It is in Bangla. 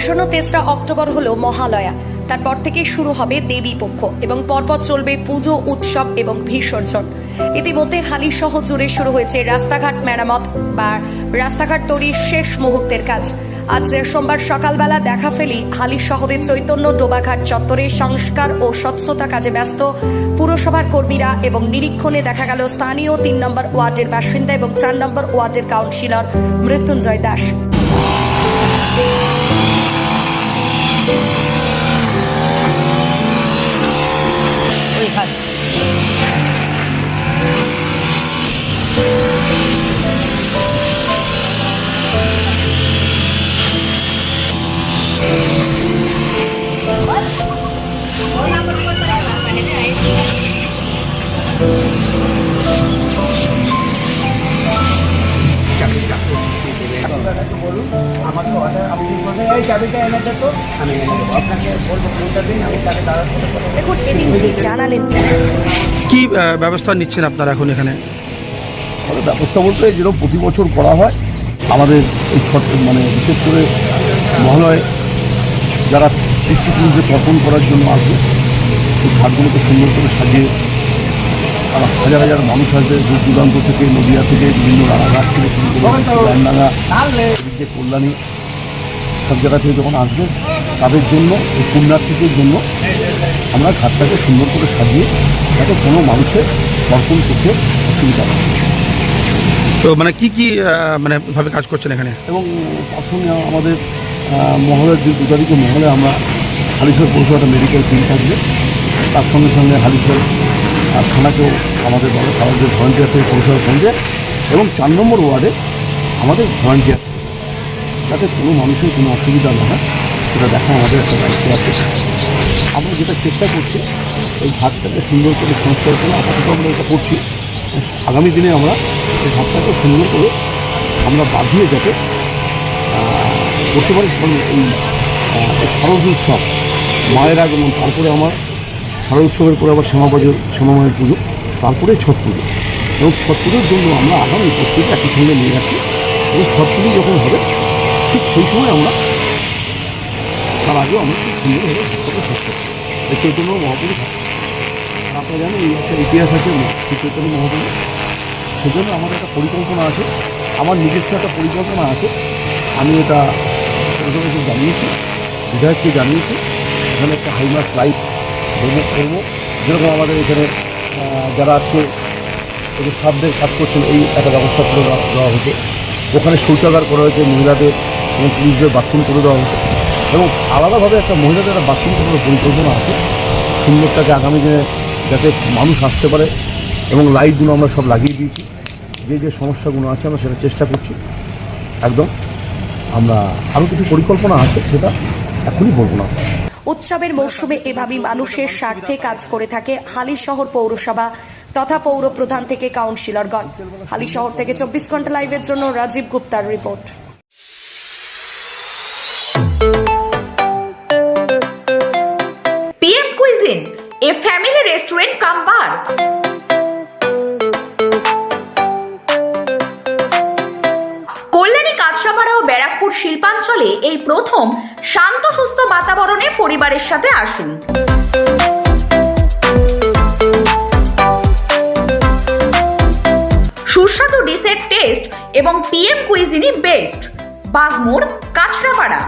আসন্ন তেসরা অক্টোবর হলো মহালয়া। তারপর থেকেই শুরু হবে দেবী পক্ষ এবং পরপর চলবে পুজো, উৎসব এবং বিসর্জন। ইতিমধ্যে হালি সহ জুড়ে শুরু হয়েছে রাস্তাঘাট মেরামত বা রাস্তাঘাট তৈরির শেষ মুহূর্তের কাজ। আজ সোমবার সকালবেলা দেখা ফেলি হালি শহরের চৈতন্য ডোবাঘাট চত্বরে সংস্কার ও স্বচ্ছতা কাজে ব্যস্ত পুরসভার কর্মীরা এবং নিরীক্ষণে দেখা গেল স্থানীয় তিন নম্বর ওয়ার্ডের বাসিন্দা এবং চার নম্বর ওয়ার্ডের councillor Mrityunjoy Das. Uy, han. What? Number 4 pa rin. Kanina eh. ওইখানে বলুন আমাকে অর্ডার আপনি বলবেন এই চাবিটা এনে তো আমি এনে দেবো। আপনাকে বলব কোনটা দিন আমি তাকে দাঁড়াতে দেখুন এদিন কি জানালেন কি ব্যবস্থা নিচ্ছেন আপনারা এখন এখানে? ব্যবস্থা বলতে যেরকম প্রতি বছর করা হয় আমাদের এই ছট মানে বিশেষ করে মহালয় যারা পিতৃপুরুষদের তর্পণ করার জন্য আসবে সেই ঘাটগুলোকে সুন্দর করে সাজিয়ে হাজার হাজার মানুষ আসবে দূর দূরান্ত থেকে নদিয়া থেকে বিভিন্ন রানাঘাট থেকে শুরু করে দিয়ে কল্যাণী সব জায়গা থেকে যখন আসবে তাদের জন্য এই পুণ্যার্থীদের জন্য আমরা ঘাটটাকে সুন্দর করে সাজিয়ে যাতে কোনো মানুষের তর্পণ করতে অসুবিধা হয়। তো মানে কি কি মানে ভাবে কাজ করছেন এখানে? এবং সঙ্গে আমাদের মহলের যে দু তারিখে মহলে আমরা হালিশহর পৌরসভা একটা মেডিকেল টিম থাকবে তার সঙ্গে সঙ্গে হালিশহর আহ, থানাকেও আমাদের দলে আমাদের ভলেন্টিয়ার থেকে পৌরসভার সঙ্গে এবং চার নম্বর ওয়ার্ডে আমাদের ভলেন্টিয়ার যাতে কোনো মানুষের কোনো অসুবিধা না হয় সেটা দেখা আমাদের একটা দায়িত্ব আছে। আমরা যেটা চেষ্টা করছি এই ঘাটটাকে সুন্দর করে সংস্কার করে আপাতত আমরা এটা করছি। আগামী দিনে আমরা এই ঘাটটাকে সুন্দর করে আমরা বাঁধিয়ে যাতে করতে পারি এই শারদ উৎসব মায়ের আগমন তারপরে আমার শারদ উৎসবের পরে আবার শ্যামাবাজার শ্যামামায়ের পুজো, তারপরে ছট পুজো। এবং ছট পুজোর জন্য আমরা আগামী প্রস্তুতি একই সঙ্গে নিয়ে যাচ্ছি। এবং ছট পুজো যখন হবে, ঠিক সেই সময় আমরা তার আগেও আমরা খুব সুন্দরভাবে শেষ করছি এই চৈতন্য মহাপুরী আপনারা জানেন, এই একটা ইতিহাস আছে সেই চৈতন্য মহাপুরী সেজন্য আমার একটা পরিকল্পনা আছে। আমার নিজস্ব একটা পরিকল্পনা আছে। আমি এটা জানিয়েছি, বিধায়ককে জানিয়েছি। এখানে একটা হাইমাস লাইট ডেমো করব। যেরকম আমাদের এখানে যারা আজকে যে সাবদের কাজ করছেন, এই একটা ব্যবস্থা করে দেওয়া হয়েছে। ওখানে শৌচাগার করা হয়েছে, মহিলাদের এবং পুরুষদের বাথরুম করে দেওয়া হয়েছে। এবং আলাদাভাবে একটা মহিলাদের একটা বাথরুম করার পরিকল্পনা আছে। সুন্দরটাকে আগামী দিনে যাতে মানুষ আসতে পারে এবং লাইটগুলো আমরা সব লাগিয়ে দিয়েছি। যে যে সমস্যাগুলো আছে, আমরা সেটা চেষ্টা করছি। একদম আমরা আরও কিছু পরিকল্পনা আছে, সেটা এখনই বলব না। উৎসবের মৌসুমে এভাবেই মানুষের স্বার্থে কাজ করে থাকে হালি শহর পৌরসভা তথা পৌর প্রধান থেকে কাউন্সিলরগণ হালি শহর থেকে চব্বিশ ঘণ্টা লাইভের জন্য Rajib গুপ্তার report PM Cuisine, a family restaurant come bar. Kalyani Kanchrapara ও ব্যারাকপুর শিল্পাঞ্চলে এই প্রথম শান্ত সুস্থ বাতাবরণে পরিবারের সাথে আসুন। সুস্বাদু ডিসের টেস্ট এবং পিএম কুইজিনই বেস্ট বাগমোড় কাঁচরাপাড়া।